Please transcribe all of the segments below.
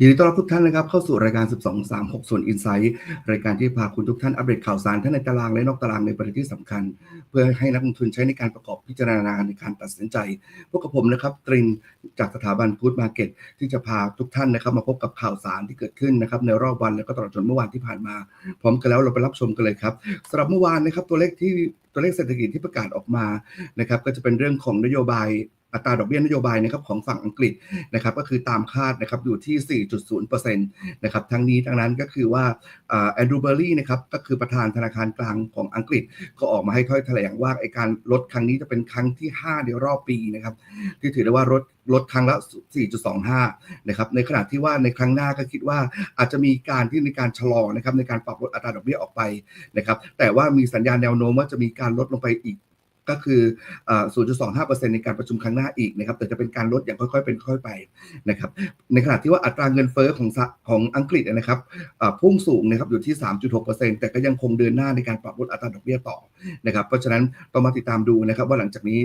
ยินดีต้อนรับทุกท่านนะครับเข้าสู่รายการ 12 3 6 ส่วน Insight รายการที่พาคุณทุกท่านอัปเดตข่าวสารทั้งในตารางและนอกตารางในประเด็นที่สำคัญ เพื่อให้นักลงทุนใช้ในการประกอบพิจารณาในการตัดสินใจ พวกกับผมนะครับตรินจากสถาบันพูดมาร์เก็ตที่จะพาทุกท่านนะครับมาพบกับข่าวสารที่เกิดขึ้นนะครับในรอบวันและก็ตลอดจนเมื่อวานที่ผ่านมา พร้อมกันแล้วเราไปรับชมกันเลยครับสำหรับเมื่อวานนะครับตัวเลขที่ตัวเลขเศรษฐกิจที่ประกาศออกมานะครับก็จะเป็นเรื่องของนโยบาย อัตราดอกเบี้ยนโยบายนะครับของฝั่งอังกฤษนะครับก็คือตามคาดนะครับอยู่ที่ 4.0%นะครับทั้งนี้ทั้งนั้นก็คือว่าแอนดรูเบอรี่นะครับก็คือประธานธนาคารกลางของอังกฤษก็ออกมาให้ถ้อยแถลงว่าไอการลดครั้งนี้จะเป็นครั้งที่ 5 ในรอบปีนะครับที่ถือได้ว่าลดลดครั้งละ 4.25 นะครับ ในขณะที่ว่าในครั้งหน้าก็คิดว่าอาจจะมีการที่ในการชะลอนะครับในการปรับลดอัตราดอกเบี้ยออกไปนะครับ แต่ว่ามีสัญญาณแนวโน้มว่าจะมีการลดลงไปอีก ก็คือ 0.25%ในการประชุมครั้งหน้าอีกนะครับ แต่จะเป็นการลดอย่างค่อยๆ เป็นค่อยไปนะครับ ในขณะที่ว่าอัตราเงินเฟ้อของของอังกฤษนะครับพุ่งสูงนะครับอยู่ที่ 3.6%แต่ก็ยังคงเดินหน้าในการปรับลดอัตราดอกเบี้ยต่อนะครับ เพราะฉะนั้นต้องมาติดตามดูนะครับ ว่าหลังจากนี้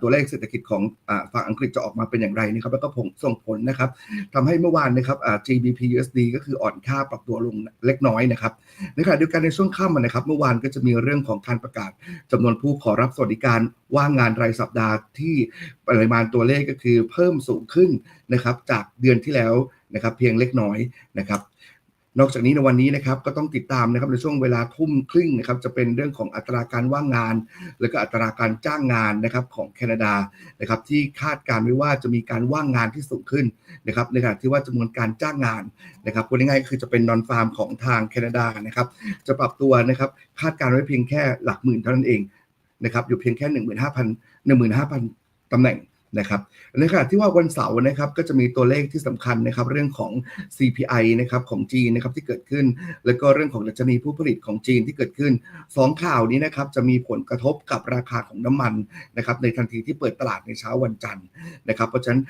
ตัวเลขเศรษฐกิจของฝั่งอังกฤษจะออกมาเป็นอย่างไรนะครับ แล้วก็ผลส่งผลนะครับทำให้เมื่อวานนะครับ GBP USD ก็คืออ่อนค่าปรับตัวลงเล็กน้อยนะครับ ในขณะเดียวกันในช่วงค่ำนะครับ เมื่อวานก็จะมีเรื่องของการประกาศจำนวนผู้ขอรับสวัสดิการว่างงานรายสัปดาห์ที่ปริมาณตัวเลขก็คือเพิ่มสูงขึ้นนะครับจากเดือนที่แล้วนะครับเพียงเล็กน้อยนะครับนอกจากนี้ในวันนี้นะครับก็ต้องติดตามนะครับในช่วงเวลาทุ่มครึ่งนะครับจะเป็นเรื่องของอัตราการว่างงาน และก็อัตราการจ้างงานนะครับของแคนาดานะครับที่คาดการไว้ว่าจะมีการว่างงานที่สูงขึ้นนะครับในขณะที่ว่าจำนวนการจ้างงานนะครับพูดง่ายๆคือจะเป็นนอนฟาร์มของทางแคนาดานะครับจะปรับตัวนะครับคาดการไว้เพียงแค่หลักหมื่นเท่านั้นเอง นะครับอยู่เพียงแค่ 15,000 15,000ตำแหน่งนะครับในขณะที่ว่าวันเสาร์นะครับก็จะมีตัวเลขที่สำคัญนะครับเรื่องของ CPI นะครับของจีนนะครับที่เกิดขึ้น แล้วก็เรื่องของดัชนีผู้ผลิตของจีนที่เกิดขึ้น 2 ข่าวนี้นะครับจะมีผลกระทบกับราคาของน้ำมันนะครับในทันทีที่เปิดตลาดในเช้าวันจันทร์นะครับเพราะฉะนั้น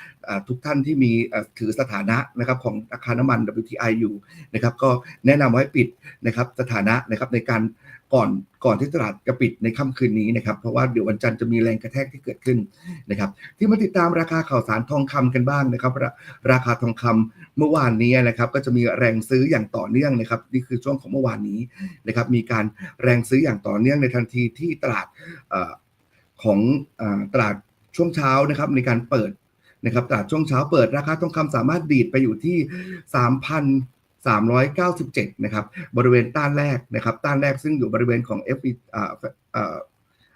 ทุกท่านที่มีถือสถานะนะครับของราคาน้ำมัน WTI อยู่นะครับก็แนะนำไว้ปิดนะครับสถานะนะครับในการ ก่อนก่อนที่ตลาดจะปิดในค่ำคืนนี้นะครับ เพราะว่าเดี๋ยววันจันทร์จะมีแรงกระแทกที่เกิดขึ้นนะครับ ที่มาติดตามราคาข่าวสารทองคำกันบ้างนะครับรราคาทองคำเมื่อวานนี้นะครับ ก็จะมีแรงซื้ออย่างต่อเนื่องนะครับ นี่คือช่วงของเมื่อวานนี้นะครับ มีการแรงซื้ออย่างต่อเนื่องในทันทีที่ตลาดของตลาดช่วงเช้านะครับ ในการเปิดนะครับตลาดช่วงเช้าเปิดราคาทองคำสามารถดีดไปอยู่ที่ 3,000 397 นะครับ บริเวณต้านแรกนะครับ ต้านแรกซึ่งอยู่บริเวณของ F อ่าอ่า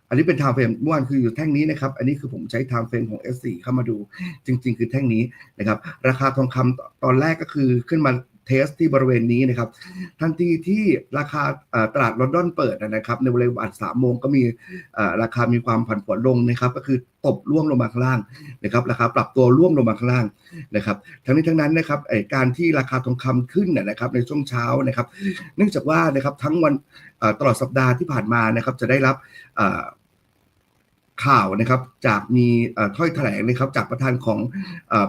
อันนี้เป็นไทม์เฟรมเมื่อวานคืออยู่แท่งนี้นะครับ อันนี้คือผมใช้ไทม์เฟรมของ S4 เข้ามาดู จริง ๆ คือแท่งนี้นะครับ ราคาทองคำตอนแรกก็คือขึ้นมา เทสที่บริเวณนี้นะครับ ทันทีที่ราคาตลาดลอนดอนเปิดนะครับ ในเวลาบ่ายสามโมงก็มีราคามีความผันผวนลงนะครับ ก็คือตบล่วงลงมาข้างล่างนะครับ ราคาปรับตัวล่วงลงมาข้างล่างนะครับ ทั้งนี้ทั้งนั้นนะครับการที่ราคาทองคำขึ้นนะครับ ในช่วงเช้านะครับ เนื่องจากว่านะครับทั้งวันตลอดสัปดาห์ที่ผ่านมานะครับ จะได้รับ ข่าวนะครับจากมีถ้อยแถลงนะครับจากประธานของ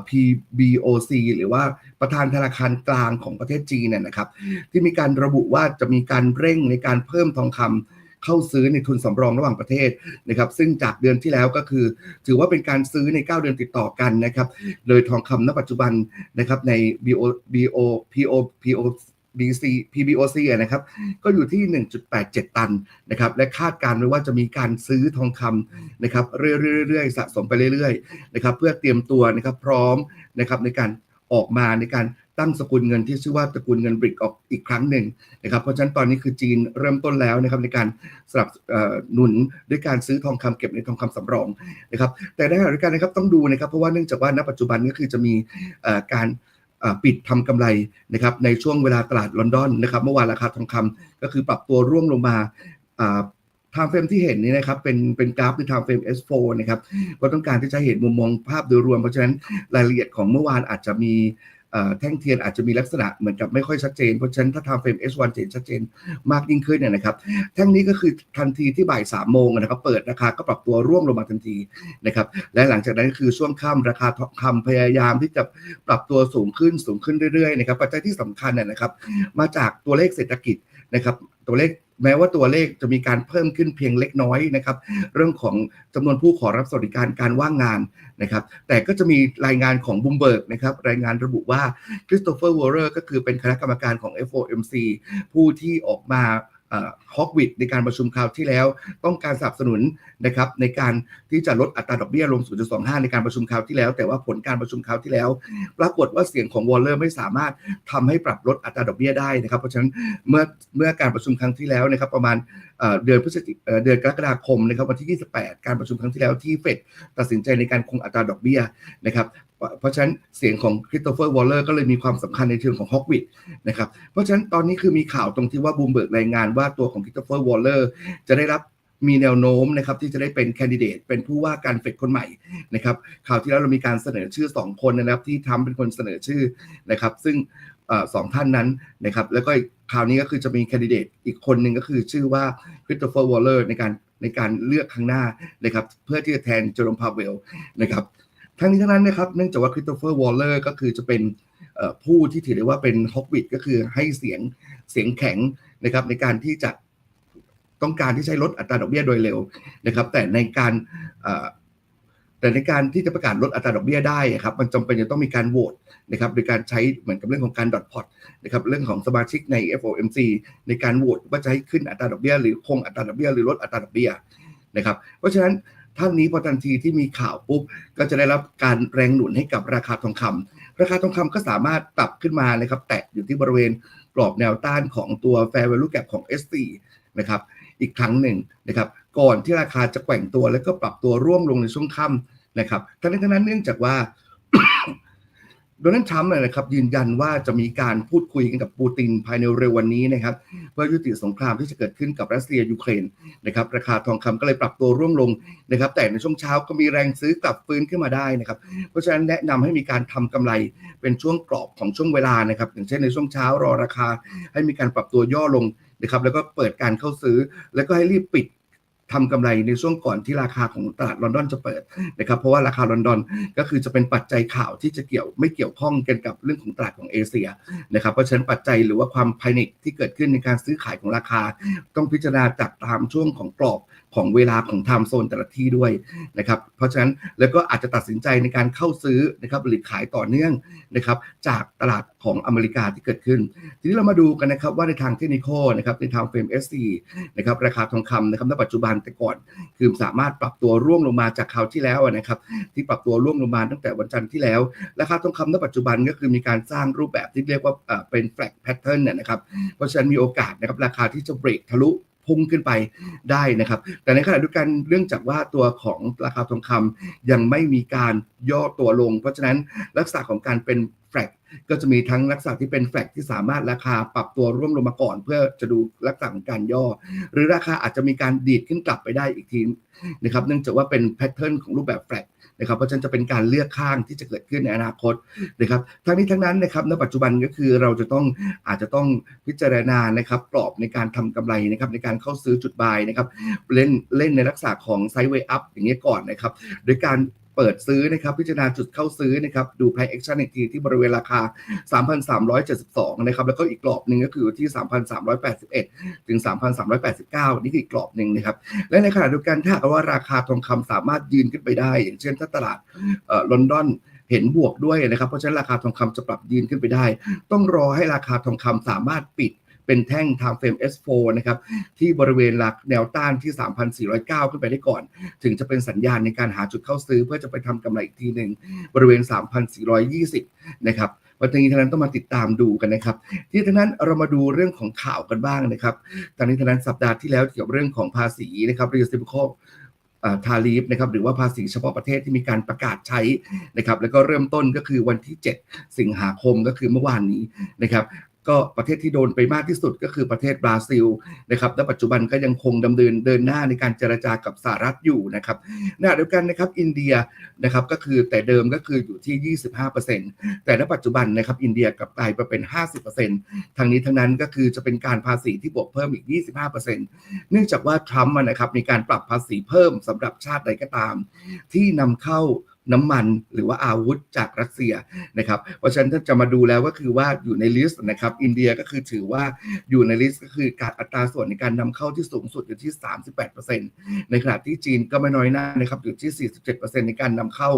PBOC หรือว่าประธานธนาคารกลางของประเทศจีนเนี่ยนะครับ ที่มีการระบุว่าจะมีการเร่งในการเพิ่มทองคำเข้าซื้อในทุนสำรองระหว่างประเทศนะครับ ซึ่งจากเดือนที่แล้วก็คือ ถือว่าเป็นการซื้อใน 9 เดือนติดต่อกันนะครับ โดยทองคำณปัจจุบันนะครับใน BO BO PO PO BC PBOC นะครับ ก็อยู่ที่ 1.87 ตันนะครับ และคาดการณ์ไว้ว่าจะมีการซื้อทองคำนะครับเรื่อยๆสะสมไปเรื่อยๆนะครับ เพื่อเตรียมตัวนะครับพร้อมนะครับในการออกมาในการตั้งสกุลเงินที่ชื่อว่าสกุลเงินบริกออกอีกครั้งหนึ่งนะครับเพราะฉะนั้นตอนนี้คือจีนเริ่มต้นแล้วนะครับในการสนับหนุนด้วยการซื้อทองคำเก็บในทองคำสำรองนะครับแต่ในขณะเดียวกันนะครับต้องดูนะครับเพราะว่าเนื่องจากว่าณปัจจุบันก็คือจะมีการ ปิดทำกำไรนะครับในช่วงเวลาตลาดลอนดอนนะครับเมื่อวานราคาทองคำก็คือปรับตัวร่วงลงมาทางเฟรมที่เห็นนี่นะครับเป็นเป็นกราฟคือทางเฟรม S4 นะครับก็ต้องการที่จะเห็นมุมมองภาพโดยรวม เพราะฉะนั้นรายละเอียดของเมื่อวานอาจจะมี แท่งเทียนอาจจะมีลักษณะเหมือนกับไม่ค่อยชัดเจน เพราะฉะนั้นถ้าทำเฟรม S1 เจนชัดเจนมากยิ่งขึ้นเนี่ยนะครับแท่งนี้ก็คือทันทีที่บ่ายสามโมงนะครับเปิดราคาก็ปรับตัวร่วงลงมาทันทีนะครับและหลังจากนั้นก็คือช่วงค่ำราคาทองคำพยายามที่จะปรับตัวสูงขึ้นสูงขึ้นเรื่อยๆนะครับปัจจัยที่สำคัญเนี่ยนะครับมาจากตัวเลขเศรษฐกิจนะครับ ตัวเลขแม้ว่าตัวเลขจะมีการเพิ่มขึ้นเพียงเล็กน้อยนะครับ เรื่องของจำนวนผู้ขอรับสวัสดิการการว่างงานนะครับ แต่ก็จะมีรายงานของบุมเบิร์กนะครับ รายงานระบุว่าคริสโตเฟอร์วอร์เรอร์ก็คือเป็นคณะกรรมการของ FOMC ผู้ที่ออกมา ฮอกวิดในการประชุมคราวที่แล้ว ต้องการสนับสนุนนะครับในการที่จะลดอัตราดอกเบี้ยลง 0.25 ในการประชุมคราวที่แล้ว แต่ว่าผลการประชุมคราวที่แล้ว ปรากฏว่าเสียงของวอลเลอร์ไม่สามารถทำให้ปรับลดอัตราดอกเบี้ยได้นะครับ เพราะฉะนั้นเมื่อเมื่อการประชุมครั้งที่แล้วนะครับประมาณเดือนพฤศจิกเดือนกรกฎาคมนะครับวันที่ 28 การประชุมครั้งที่แล้วที่เฟดตัดสินใจในการคงอัตราดอกเบี้ยนะครับ เพราะฉะนั้นเสียงของคริสโตเฟอร์วอลเลอร์ก็เลยมีความสำคัญในเชิงของฮอกวิดนะครับเพราะฉะนั้นตอนนี้คือมีข่าวตรงที่ว่าบูมเบิร์กรายงานว่าตัวของคริสโตเฟอร์วอลเลอร์จะได้รับมีแนวโน้มนะครับที่จะได้เป็นแคนดิเดตเป็นผู้ว่าการเฟดคนใหม่นะครับข่าวที่แล้วเรามีการเสนอชื่อ 2 คนนะครับที่ทำเป็นคนเสนอชื่อนะครับ ซึ่งสองท่านนั้นนะครับแล้วก็คราวนี้ก็คือจะมีแคนดิเดตอีกคนหนึ่งก็คือชื่อว่าคริสโตเฟอร์วอลเลอร์ในการในการเลือกข้างหน้านะครับเพื่อที่จะแทนเจอร์มพาเวลนะครับ ทั้งนี้ทั้งนั้นนะครับเนื่องจากว่าคริสโตเฟอร์วอลเลอร์ก็คือจะเป็นผู้ที่ถือได้ว่าเป็นฮอกวิดก็คือให้เสียงเสียงแข็งนะครับในการที่จะต้องการที่ใช้ลดอัตราดอกเบี้ยโดยเร็วนะครับ แต่ในการแต่ในการที่จะประกาศลดอัตราดอกเบี้ยได้ครับมันจำเป็นจะต้องมีการโหวตนะครับโดยการใช้เหมือนกับเรื่องของการดอทพอตนะครับเรื่องของสมาชิกใน FOMC ในการโหวตว่าจะให้ขึ้นอัตราดอกเบี้ยหรือคงอัตราดอกเบี้ยหรือลดอัตราดอกเบี้ยนะครับเพราะฉะนั้น ท่านนี้พอทันทีที่มีข่าวปุ๊บก็จะได้รับการแรงหนุนให้กับราคาทองคำราคาทองคำก็สามารถปรับขึ้นมานะครับ แตะอยู่ที่บริเวณกรอบแนวต้านของตัว Fair Value Gap ของ S4 นะครับอีกครั้งหนึ่งนะครับ ก่อนที่ราคาจะแกว่งตัวแล้วก็ปรับตัวร่วงลงในช่วงค่ำนะครับทั้งนี้ทั้งนั้นเนื่องจากว่า โดนัลด์ทรัมป์นะครับยืนยันว่าจะมีการพูดคุยกันกับปูตินภายในเร็ววันนี้นะครับเพื่อยุติสงครามที่จะเกิดขึ้นกับรัสเซียยูเครนนะครับราคาทองคำก็เลยปรับตัวร่วงลงนะครับแต่ในช่วงเช้าก็มีแรงซื้อกลับฟื้นขึ้นมาได้นะครับเพราะฉะนั้นแนะนำให้มีการทำกำไรเป็นช่วงกรอบของช่วงเวลานะครับอย่างเช่นในช่วงเช้ารอราคาให้มีการปรับตัวย่อลงนะครับแล้วก็เปิดการเข้าซื้อ แล้วก็ให้รีบปิด ทำกำไรในช่วงก่อนที่ราคาของตลาดลอนดอนจะเปิดนะครับเพราะว่าราคาลอนดอนก็คือจะเป็นปัจจัยข่าวที่จะเกี่ยวไม่เกี่ยวข้องกันกับเรื่องของตลาดของเอเชียนะครับเพราะฉะนั้นปัจจัยหรือว่าความภายในที่เกิดขึ้นในการซื้อขายของราคา ต้องพิจารณาจากตามช่วงของกรอบ ของเวลาของไทม์โซนแต่ละที่ด้วยนะครับเพราะฉะนั้นแล้วก็อาจจะตัดสินใจในการเข้าซื้อนะครับหรือขายต่อเนื่องนะครับจากตลาดของอเมริกาที่เกิดขึ้น ทีนี้เรามาดูกันนะครับว่าในทางเทคนิคนะครับในทางเฟรม SC นะครับราคาทองคำนะครับในปัจจุบันแต่ก่อน คือสามารถปรับตัวร่วงลงมาจากคราวที่แล้วนะครับที่ปรับตัวร่วงลงมาตั้งแต่วันจันทร์ที่แล้ว ราคาทองคำในปัจจุบันก็คือมีการสร้างรูปแบบที่เรียกว่าเป็นแฟลกแพทเทิร์นนะครับเพราะฉะนั้นมีโอกาสนะครับราคาที่จะเบรกทะลุ พุ่งขึ้นไปได้นะครับ แต่ในขณะเดียวกันเรื่องจากว่าตัวของราคาทองคำยังไม่มีการย่อตัวลง เพราะฉะนั้นลักษณะของการเป็นแฟลกก็จะมีทั้งลักษณะที่เป็นแฟลกที่สามารถราคาปรับตัวร่วมลงมาก่อน เพื่อจะดูลักษณะของการย่อ หรือราคาอาจจะมีการดีดขึ้นกลับไปได้อีกทีนะครับเนื่องจากว่าเป็นแพทเทิร์นของรูปแบบแฟลก นะครับเพราะฉะนั้นจะเป็นการเลือกข้างที่จะเกิดขึ้นในอนาคตนะครับทั้งนี้ทั้งนั้นนะครับในปัจจุบันก็คือเราจะต้องอาจจะต้องพิจารณานะครับกรอบในการทำกำไรนะครับในการเข้าซื้อจุดบายนะครับเล่นเล่นในลักษณะของไซด์เวย์อัพอย่างนี้ก่อนนะครับโดยการ เปิดซื้อนะครับพิจารณาจุดเข้าซื้อนะครับดู price action อีกทีที่บริเวณราคา 3,372 นะครับแล้วก็อีกกรอบหนึ่งก็คือที่ 3,381 ถึง 3,389 นี่คืออีกกรอบหนึ่งนะครับและในขณะเดียวกันถ้าว่าราคาทองคำสามารถยืนขึ้นไปได้ อย่างเช่นถ้าตลาดลอนดอนเห็นบวกด้วยนะครับ เพราะฉะนั้นราคาทองคำจะปรับยืนขึ้นไปได้ ต้องรอให้ราคาทองคำสามารถปิด เป็นแท่งทางเฟรม S4 นะครับที่บริเวณหลักแนวต้านที่ 3,409 ขึ้นไปได้ก่อน ถึงจะเป็นสัญญาณในการหาจุดเข้าซื้อ เพื่อจะไปทำกำไรอีกทีหนึ่งบริเวณ 3,420 นะครับวันนี้ท่านั้นต้องมาติดตามดูกันนะครับ ที่ท่านั้นเรามาดูเรื่องของข่าวกันบ้างนะครับ ตอนนี้ท่านั้นสัปดาห์ที่แล้วเกี่ยวกับเรื่องของภาษีนะครับ reciprocal ทารีฟนะครับหรือว่าภาษีเฉพาะประเทศที่มีการประกาศใช้นะครับแล้วก็เริ่มต้นก็คือวันที่ 7 สิงหาคมก็คือเมื่อวานนี้นะครับ ก็ประเทศที่โดนไปมากที่สุดก็คือประเทศบราซิลนะครับและปัจจุบันก็ยังคงดำเนินเดินหน้าในการเจรจากับสหรัฐอยู่นะครับขณะเดียวกันนะครับอินเดียนะครับก็คือแต่เดิมก็คืออยู่ที่ 25%แต่ณปัจจุบันนะครับอินเดียกลับกลายไปเป็น 50%ทางนี้ทั้งนั้นก็คือจะเป็นการภาษีที่บวกเพิ่มอีก 25%เนื่องจากว่าทรัมป์นะครับมีการปรับภาษีเพิ่มสำหรับชาติใดก็ตาม ที่นำเข้า น้ำมันหรือว่าอาวุธจากรัสเซียนะครับ เพราะฉะนั้นถ้าจะมาดูแล้วก็คือว่าอยู่ในลิสต์นะครับ อินเดียก็คือถือว่าอยู่ในลิสต์ก็คือการอัตราส่วนในการนำเข้าที่สูงสุดอยู่ที่ 38%ในขณะที่จีนก็ไม่น้อยหน้านะครับอยู่ที่ 47%ในการนำเข้า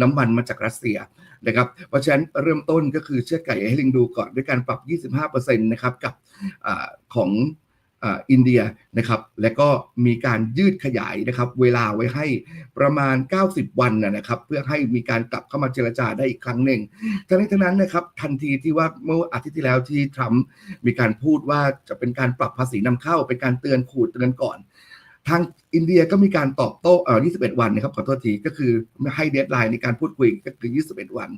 น้ำมันมาจากรัสเซียนะครับ เพราะฉะนั้นเริ่มต้นก็คือเชือดไก่ให้ลิงดูก่อนด้วยการปรับ 25%นะครับกับอของ อินเดียนะครับและก็มีการยืดขยายนะครับเวลาไว้ให้ประมาณ 90 วันนะครับเพื่อให้มีการกลับเข้ามาเจรจาได้อีกครั้งหนึ่งทั้งนี้ทั้งนั้นนะครับทันทีที่ว่าเมื่ออาทิตย์ที่แล้วที่ทรัมป์มีการพูดว่าจะเป็นการปรับภาษีนำเข้าเป็นการเตือนขูดเตือนก่อนทางอินเดียก็มีการตอบโต้เอ่อ21 วันนะครับขอโทษทีก็คือให้เดทไลน์ในการพูดคุยก็คือ 21 วัน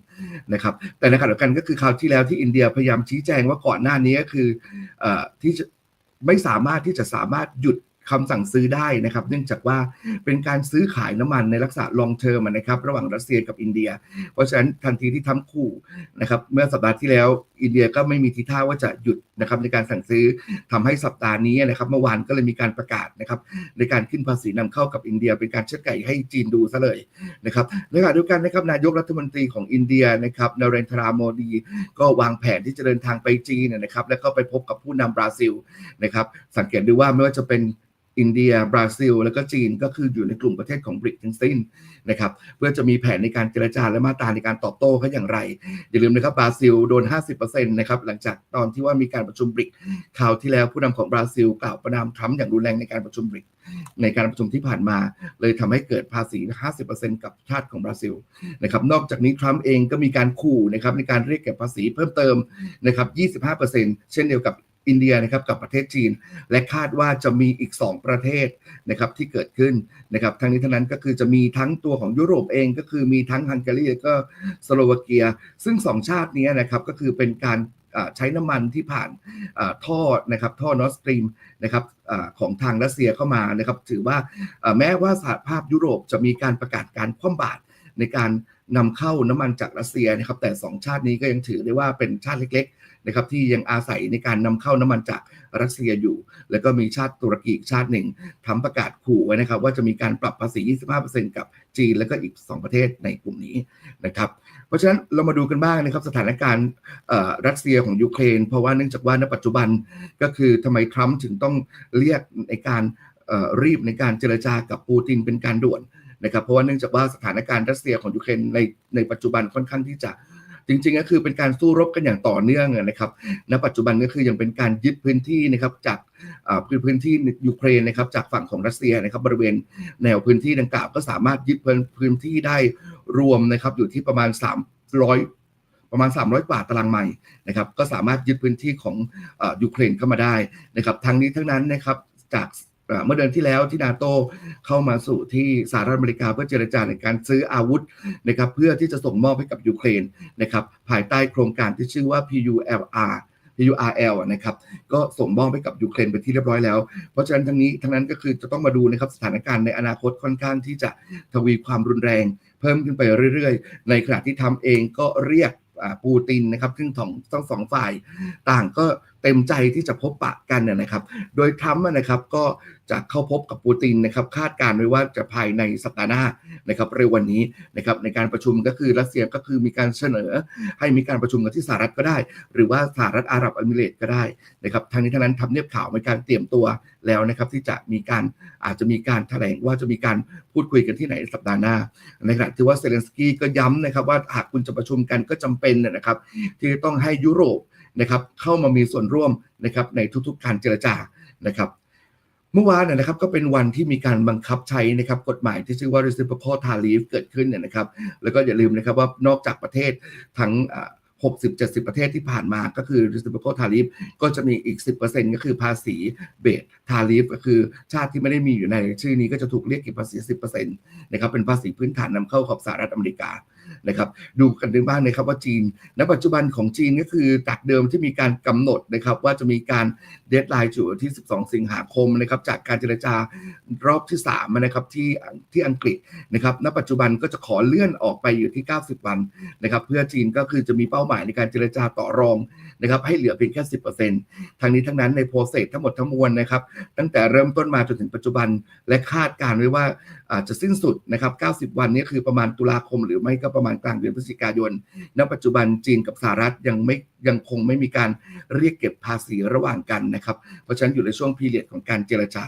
นะครับแต่ในขณะเดียวกันก็คือคราวที่แล้วที่อินเดียพยายามชี้แจงว่าก่อนหน้านี้ก็คือเอ่อที่ ไม่สามารถที่จะสามารถหยุดคำสั่งซื้อได้นะครับ เนื่องจากว่าเป็นการซื้อขายน้ำมันในลักษณะ long term นะครับ ระหว่างรัสเซียกับอินเดีย เพราะฉะนั้นทันทีที่ทำคู่นะครับ เมื่อสัปดาห์ที่แล้วอินเดียก็ไม่มีทีท่าว่าจะหยุดนะครับในการสั่งซื้อทำให้สัปดาห์นี้นะครับเมื่อวานก็เลยมีการประกาศนะครับในการขึ้นภาษีนำเข้ากับอินเดีย เป็นการเชือดไก่ให้จีนดูซะเลยนะครับในขณะเดียวกันนะครับนายกรัฐมนตรีของอินเดียนะครับนเรนทราโมดี ก็วางแผนที่จะเดินทางไปจีนนะครับแล้วก็ไปพบกับผู้นำบราซิลนะครับสังเกตดูว่าไม่ว่าจะเป็น อินเดีย บราซิล แล้วก็จีนก็คืออยู่ในกลุ่มประเทศของบริกทั้งสิ้นนะครับเพื่อจะมีแผนในการเจรจาและมาตราในการตอบโต้เขาอย่างไร อย่าลืมนะครับบราซิลโดน 50%นะครับหลังจากตอนที่ว่ามีการประชุมบริกคราวที่แล้วผู้นำของบราซิลกล่าวประนามทรัมป์อย่างรุนแรงในการประชุมบริกในการประชุมที่ผ่านมา เลยทำให้เกิดภาษี 50%กับชาติของบราซิลนะครับนอกจากนี้ทรัมป์เองก็มีการขู่นะครับในการเรียกเก็บภาษีเพิ่มเติมนะครับ 25%เช่นเดียวกับ อินเดียนะครับกับประเทศจีน และคาดว่าจะมีอีก 2 ประเทศนะครับที่เกิดขึ้นนะครับทั้งนี้ทั้งนั้นก็คือจะมีทั้งตัวของยุโรปเองก็คือมีทั้งฮังการีแล้วก็สโลวาเกีย ซึ่ง 2 ชาตินี้นะครับก็คือเป็นการใช้น้ำมันที่ผ่านท่อนะครับท่อนอสตรีมนะครับของทางรัสเซียเข้ามานะครับถือว่าแม้ว่าสหภาพยุโรปจะมีการประกาศการคว่ำบาตรในการ นำเข้าน้ำมันจากรัสเซียนะครับแต่ 2 ชาตินี้ก็ยังถือได้ว่าเป็นชาติเล็กๆนะครับที่ยังอาศัยในการนำเข้าน้ำมันจากรัสเซียอยู่ แล้วก็มีชาติตุรกีชาติหนึ่งทำประกาศขู่ไว้นะครับ ว่าจะมีการปรับภาษี 25%กับจีน แล้วก็อีก 2 ประเทศในกลุ่มนี้นะครับเพราะฉะนั้นเรามาดูกันบ้างนะครับสถานการณ์รัสเซียของยูเครน เพราะว่าเนื่องจากว่าในปัจจุบันก็คือทำไมทรัมป์ถึงต้องเรียกในการรีบในการเจรจากับปูตินเป็นการด่วน นะครับเพราะว่าเนื่องจากว่าสถานการณ์รัสเซียของยูเครนในในปัจจุบันค่อนข้างที่จะจริงๆก็คือเป็นการสู้รบกันอย่างต่อเนื่องนะครับ ณ ปัจจุบันก็คือยังเป็นการยึดพื้นที่นะครับจากพื้นพื้นที่ยูเครนนะครับจากฝั่งของรัสเซียนะครับบริเวณแนวพื้นที่ดังกล่าวก็สามารถยึดพื้นที่ได้รวมนะครับอยู่ที่ประมาณ 300 ประมาณ 300 กว่าตารางไมล์นะครับก็สามารถยึดพื้นที่ของยูเครนเข้ามาได้นะครับทั้งนี้ทั้งนั้นนะครับจาก เมื่อเดือนที่แล้วที่นาโตเข้ามาสู่ที่สหรัฐอเมริกาเพื่อเจรจาในการซื้ออาวุธนะครับเพื่อที่จะส่งมอบให้กับยูเครนนะครับภายใต้โครงการที่ชื่อว่า PULR PURL นะครับก็ส่งมอบให้กับยูเครนไปที่เรียบร้อยแล้ว เพราะฉะนั้นทั้งนี้ทั้งนั้นก็คือจะต้องมาดูนะครับสถานการณ์ในอนาคตค่อนข้างที่จะทวีความรุนแรง เพิ่มขึ้นไปเรื่อยๆ ในขณะที่ทำเองก็เรียกปูตินนะครับซึ่งของทั้งสองฝ่ายต่างก็ เต็มใจที่จะพบปะกันนะครับ โดยทรัมป์นะครับก็จะเข้าพบกับปูตินนะครับคาดการไว้ว่าจะภายในสัปดาห์หน้านะครับเร็ววันนี้นะครับในการประชุมก็คือรัสเซียก็คือมีการเสนอ ให้มีการประชุมกันที่สหรัฐก็ได้ หรือว่าสหรัฐอาหรับเอมิเรตก็ได้นะครับทางนี้ทั้งนั้นทำเนียบข่าวในการเตรียมตัวแล้วนะครับที่จะมีการอาจจะมีการแถลงว่าจะมีการพูดคุยกันที่ไหนสัปดาห์หน้าในขณะที่ว่าเซเลนสกี้ก็ย้ำนะครับว่าหากคุณจะประชุมกันก็จำเป็นนะครับที่ต้องให้ยุโรป นะครับเข้ามามีส่วนร่วมนะครับในทุกๆ การเจรจานะครับ เมื่อวานนะครับก็เป็นวันที่มีการบังคับใช้นะครับกฎหมายที่ชื่อว่า reciprocal tariff เกิดขึ้นเนี่ยนะครับ แล้วก็อย่าลืมนะครับว่านอกจากประเทศทั้ง60-70 ประเทศที่ผ่านมาก็คือ reciprocal tariff ก็จะมีอีก 10%ก็คือภาษีเบส tariff ก็คือชาติที่ไม่ได้มีอยู่ในชื่อนี้ก็จะถูกเรียกเก็บภาษี 10%นะครับเป็นภาษีพื้นฐานนำเข้าของสหรัฐอเมริกา นะครับดูกันดูบ้างนะครับว่าจีน ณ ปัจจุบันของจีนก็คือจากเดิมที่มีการกำหนดนะครับว่าจะมีการเดทไลน์จุดที่ 12 สิงหาคมนะครับจากการเจรจารอบที่3นะครับที่ที่อังกฤษนะครับณปัจจุบันก็จะขอเลื่อนออกไปอยู่ที่ 90 วันนะครับเพื่อจีนก็คือจะมีเป้าหมายในการเจรจาต่อรองนะครับให้เหลือเพียงแค่ 10%ทางนี้ทั้งนั้นในโปรเซสทั้งหมดทั้งมวลนะครับตั้งแต่เริ่มต้นมาจนถึงปัจจุบันและคาดการไว้ว่า อาจจะสิ้นสุดนะครับ 90 วันนี้คือประมาณตุลาคม หรือไม่ก็ประมาณกลางเดือนพฤศจิกายน ณ ปัจจุบันจีนกับสหรัฐยังไม่ยังคงไม่มีการเรียกเก็บภาษีระหว่างกันนะครับ เพราะฉะนั้นอยู่ในช่วงพีเรียดของการเจรจา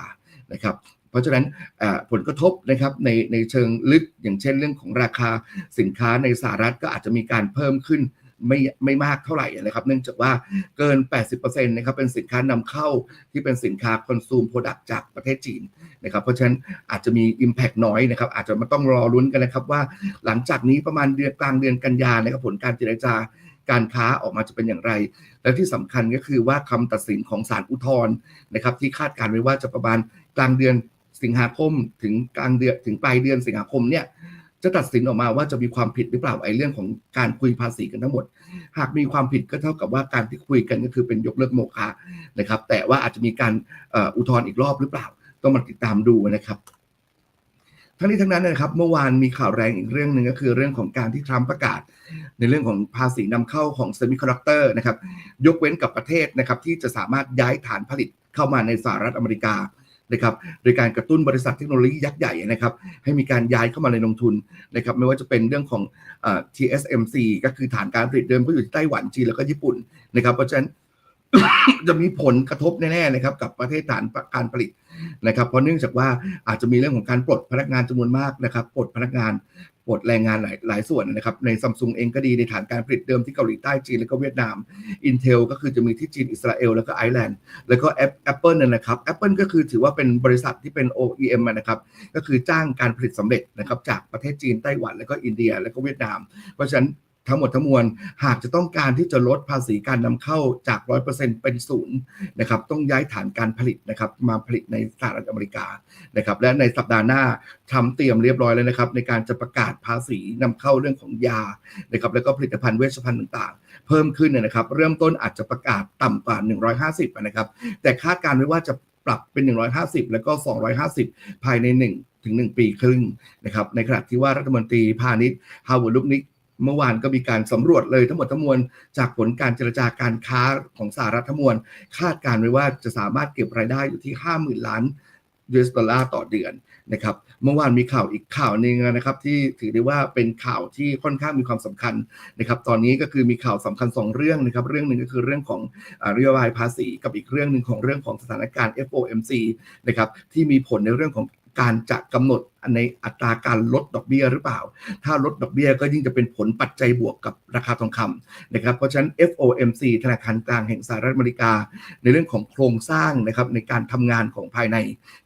นะครับ เพราะฉะนั้นผลกระทบนะครับในในเชิงลึกอย่างเช่นเรื่องของราคาสินค้าในสหรัฐก็อาจจะมีการเพิ่มขึ้น ไม่ไม่มากเท่าไหร่นะครับ เนื่องจากว่าเกิน 80%นะครับเป็นสินค้านำเข้าที่เป็นสินค้าคอนซูมโปรดักต์จากประเทศจีนนะครับ เพราะฉะนั้นอาจจะมี Impact น้อยนะครับ อาจจะมาต้องรอลุ้นกันนะครับว่าหลังจากนี้ประมาณเดือนกลางเดือนกันยานะครับผลการเจรจาการค้าออกมาจะเป็นอย่างไร และที่สำคัญก็คือว่าคำตัดสินของศาลอุทธรณ์นะครับ ที่คาดการณ์ไว้ว่าจะประมาณกลางเดือนสิงหาคม ถึงกลางเดือนถึงปลายเดือนสิงหาคมเนี่ย จะตัดสินออกมาว่าจะมีความผิดหรือเปล่าไอ้เรื่องของการคุยภาษีกันทั้งหมด หากมีความผิดก็เท่ากับว่าการที่คุยกันก็คือเป็นยกเลิกโมฆะนะครับ แต่ว่าอาจจะมีการเอ่ออุทธรณ์อีกรอบหรือเปล่า ต้องมาติดตามดูนะครับทั้งนี้ทั้งนั้นนะครับเมื่อวานมีข่าวแรงอีกเรื่องหนึ่งก็คือเรื่องของการที่ทรัมป์ประกาศ ในเรื่องของภาษีนำเข้าของเซมิคอนดักเตอร์นะครับยกเว้นกับประเทศนะครับที่จะสามารถย้ายฐานผลิตเข้ามาในสหรัฐอเมริกา นะครับโดยการกระตุ้นบริษัทเทคโนโลยียักษ์ใหญ่นะครับให้มีการย้ายเข้ามาในลงทุนนะครับไม่ว่าจะเป็นเรื่องของอ TSMC ก็คือฐานการผลิตเดิมก็อยู่ที่ไต้หวันจีนแล้วก็ญี่ปุ่นนะครับเพราะฉะนั้นจะมีผลกระทบแน่ๆนะครับกับประเทศฐานการผลิตนะครับ เพราะเนื่องจากว่าอาจจะมีเรื่องของการปลดพนักงานจำนวนมากนะครับปลดพนักงาน บทแรงงานหลายหลายส่วนนะครับ ในซัมซุงเองก็ดีในฐานการผลิตเดิมที่เกาหลีใต้จีนแล้วก็เวียดนาม Intel ก็คือจะมีที่จีนอิสราเอลแล้วก็ไอร์แลนด์แล้วก็ Apple นั่นนะครับ Apple ก็คือถือว่าเป็นบริษัทที่เป็น OEM นะครับก็คือจ้างการผลิตสำเร็จนะครับจากประเทศจีนไต้หวันแล้วก็อินเดีย แล้วก็เวียดนาม เพราะฉะนั้น ทั้งหมดทั้งมวล หากจะต้องการที่จะลดภาษีการนำเข้าจาก 100%เป็นศูนย์นะครับต้องย้ายฐานการผลิตนะครับมาผลิตในสหรัฐอเมริกานะครับและในสัปดาห์หน้าทำเตรียมเรียบร้อยแล้วนะครับในการจะประกาศภาษีนำเข้าเรื่องของยานะครับแล้วก็ผลิตภัณฑ์เวชภัณฑ์ต่างๆ เพิ่มขึ้นเนยนะครับ เริ่มต้นอาจจะประกาศต่ำกว่า 150นะครับแต่คาดการณ์ไว้ว่าจะปรับเป็น 150 แล้วก็ 250 ภายใน 1 ถึง 1 ปีครึ่งนะครับในขณะที่ว่ารัฐมนตรีพาณิชย์ฮาวเวิร์ดลุกนิก เมื่อวานก็มีการสำรวจเลยทั้งหมดทั้งมวลจากผลการเจรจาการค้าของสหรัฐทั้งมวลคาดการณ์ไว้ว่าจะสามารถเก็บรายได้อยู่ที่ 50,000 ล้าน US ดอลลาร์ต่อเดือนนะครับ เมื่อวานมีข่าวอีกข่าวหนึ่งนะครับที่ถือได้ว่าเป็นข่าวที่ค่อนข้างมีความสำคัญนะครับ ตอนนี้ก็คือมีข่าวสำคัญ 2 เรื่องนะครับ เรื่องหนึ่งก็คือเรื่องของนโยบายภาษีกับอีกเรื่องหนึ่งของเรื่องของสถานการณ์ FOMC นะครับที่มีผลในเรื่องของการจะกำหนด ในอัตราการลดดอกเบี้ยหรือเปล่า ถ้าลดดอกเบี้ยก็ยิ่งจะเป็นผลปัจจัยบวกกับราคาทองคำนะครับ เพราะฉะนั้น FOMC ธนาคารกลางแห่งสหรัฐอเมริกา ในเรื่องของโครงสร้างนะครับในการทำงานของภายใน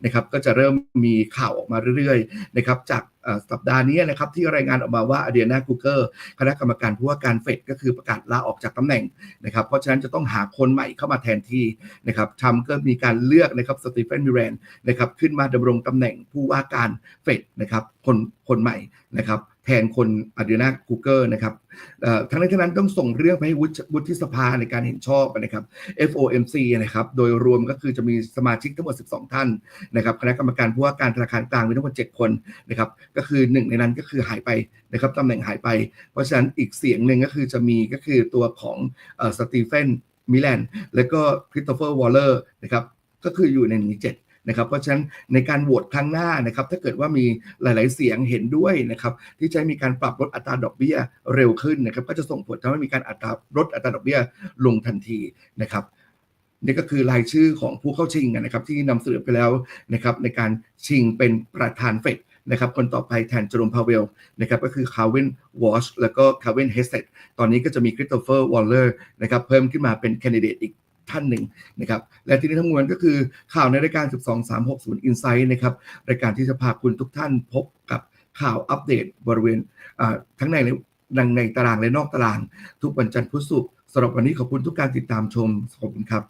นะครับ ก็จะเริ่มมีข่าวออกมาเรื่อยๆนะครับจากสัปดาห์นี้นะครับที่รายงานออกมาว่าอเดียนาคูเกอร์คณะกรรมการผู้ว่าการเฟดก็คือประกาศลาออกจากตำแหน่งนะครับเพราะฉะนั้นจะต้องหาคนใหม่เข้ามาแทนที่นะครับทรัมป์ก็มีการเลือกนะครับสตีเฟนมิเรนนะครับขึ้นมาดำรงตำแหน่งผู้ว่าการเฟดนะครับคนคนใหม่นะครับแทนคนอเดีนาคูเกอร์นะครับเอ่อทั้งนี้ทั้งนั้นต้องส่งเรื่องไปให้วุฒิวุฒิสภาในการเห็นชอบนะครับ FOMC นะครับโดยรวมก็คือจะมีสมาชิกทั้งหมด 12 ท่านนะครับคณะกรรมการผู้ว่าการธนาคารกลางมีทั้งหมด 7 คนนะครับก็คือหนึ่งในนั้นก็คือหายไปนะครับตำแหน่งหายไป เพราะฉะนั้นอีกเสียงหนึ่งก็คือจะมีก็คือตัวของสตีเฟนมิแลนแล้วก็คริสโตเฟอร์วอลเลอร์นะครับก็คืออยู่ในหนึ่งในะครับเพราะฉะนั้นในการโหวตครั้งหน้านะครับถ้าเกิดว่ามีหลาย ๆ เสียงเห็นด้วยนะครับที่จะมีการปรับลดอัตราดอกเบี้ยเร็วขึ้นนะครับก็จะส่งผลทำให้มีการอัตราลดอัตราดอกเบี้ยลงทันทีนะครับนี่ก็คือรายชื่อของผู้เข้าชิงนะครับที่นำเสนอไปแล้วนะครับในการชิงเป็นประธานเฟดนะครับคนต่อไปแทนเจอร์มพาวเวลนะครับก็คือคาร์เวนวอชแล้วก็คาร์เวนเฮสเซตตอนนี้ก็จะมีคริสโตเฟอร์วอลเลอร์นะครับเพิ่มขึ้นมาเป็นแคนดิเดตอีก ท่านหนึ่งนะครับและที่นี้ทั้งมวลก็คือข่าวในรายการ 12360 Insight นะครับรายการที่จะพาคุณทุกท่านพบกับข่าวอัปเดตบริเวณทั้งในดังในตารางและนอกตาราง ทุกวันจันทร์พุธศุกร์สำหรับวันนี้ขอบคุณทุกการติดตามชมขอบคุณครับ